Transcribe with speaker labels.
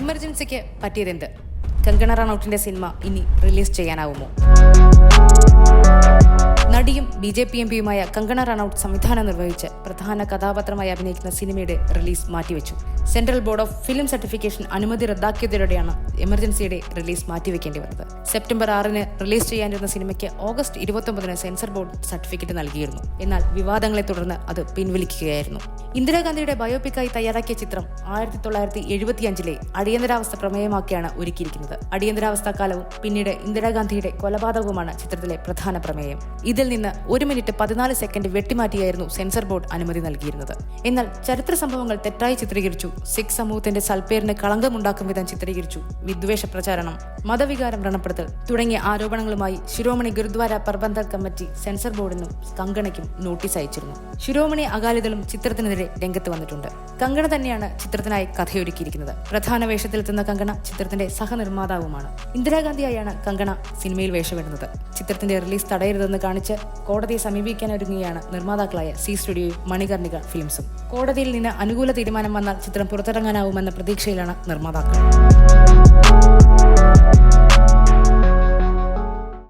Speaker 1: എമർജൻസിക്ക് പറ്റിയതെന്ത്? കങ്കണ റണൌട്ടിന്റെ സിനിമ ഇനി റിലീസ് ചെയ്യാനാവുമോ? നടിയും ബി ജെ പി എം പിയുമായ കങ്കണ റണൌട്ട് സംവിധാനം നിർവഹിച്ച് പ്രധാന കഥാപാത്രമായി അഭിനയിക്കുന്ന സിനിമയുടെ റിലീസ് മാറ്റിവെച്ചു. Central board of film certification അനുമതി റദ്ദാക്കിയതോടെയാണ് എമർജൻസിയുടെ റിലീസ് മാറ്റിവെക്കേണ്ടി വന്നത്. സെപ്റ്റംബർ ആറിന് റിലീസ് ചെയ്യാനിരുന്ന സിനിമയ്ക്ക് ഓഗസ്റ്റ് ഇരുപത്തൊമ്പതിന് സെൻസർ ബോർഡ് സർട്ടിഫിക്കറ്റ് നൽകിയിരുന്നു. എന്നാൽ വിവാദങ്ങളെ തുടർന്ന് അത് പിൻവലിക്കുകയായിരുന്നു. ഇന്ദിരാഗാന്ധിയുടെ ബയോപിക്കായി തയ്യാറാക്കിയ ചിത്രം ആയിരത്തി തൊള്ളായിരത്തി എഴുപത്തിയഞ്ചിലെ അടിയന്തരാവസ്ഥ പ്രമേയമാക്കിയാണ് ഒരുക്കിയിരിക്കുന്നത്. അടിയന്തരാവസ്ഥ കാലവും പിന്നീട് ഇന്ദിരാഗാന്ധിയുടെ കൊലപാതകവുമാണ് ചിത്രത്തിലെ പ്രധാന പ്രമേയം. ഇതിൽ നിന്ന് ഒരു മിനിറ്റ് പതിനാല് സെക്കൻഡ് വെട്ടിമാറ്റിയായിരുന്നു സെൻസർ ബോർഡ് അനുമതി നൽകിയിരുന്നത്. എന്നാൽ ചരിത്ര സംഭവങ്ങൾ തെറ്റായി ചിത്രീകരിച്ചു. സിഖ് സമൂഹത്തിന്റെ സൽപ്പേരിന് കളങ്കമുണ്ടാക്കും വിധം ചിത്രീകരിച്ചു. വിദ്വേഷ പ്രചാരണം മതവികാരം വ്രണപ്പെടുത്തൽ തുടങ്ങിയ ആരോപണങ്ങളുമായി ശിരോമണി ഗുരുദ്വാര പ്രബന്ധ കമ്മിറ്റി സെൻസർ ബോർഡിനും കങ്കണയ്ക്കും നോട്ടീസ് അയച്ചിരുന്നു. ശിരോമണി അകാലിദളും ചിത്രത്തിനെതിരെ രംഗത്ത് വന്നിട്ടുണ്ട്. കങ്കണ തന്നെയാണ് ചിത്രത്തിനായി കഥയൊരുക്കിയിരിക്കുന്നത്. പ്രധാന വേഷത്തിലെത്തുന്ന കങ്കണ ചിത്രത്തിന്റെ സഹനിർമ്മാതാവുമാണ്. ഇന്ദിരാഗാന്ധിയായാണ് കങ്കണ സിനിമയിൽ വേഷമിടുന്നത്. ചിത്രത്തിന്റെ റിലീസ് തടയരുതെന്ന് കാണിച്ച് കോടതിയെ സമീപിക്കാൻ ഒരുങ്ങുകയാണ് നിർമ്മാതാക്കളായ സി സ്റ്റുഡിയോയും മണികർണിക ഫിലിംസും. കോടതിയിൽ നിന്ന് അനുകൂല തീരുമാനം വന്നാൽ ചിത്രം പുറത്തിറങ്ങാനാവുമെന്ന പ്രതീക്ഷയിലാണ് നിർമ്മാതാക്കൾ.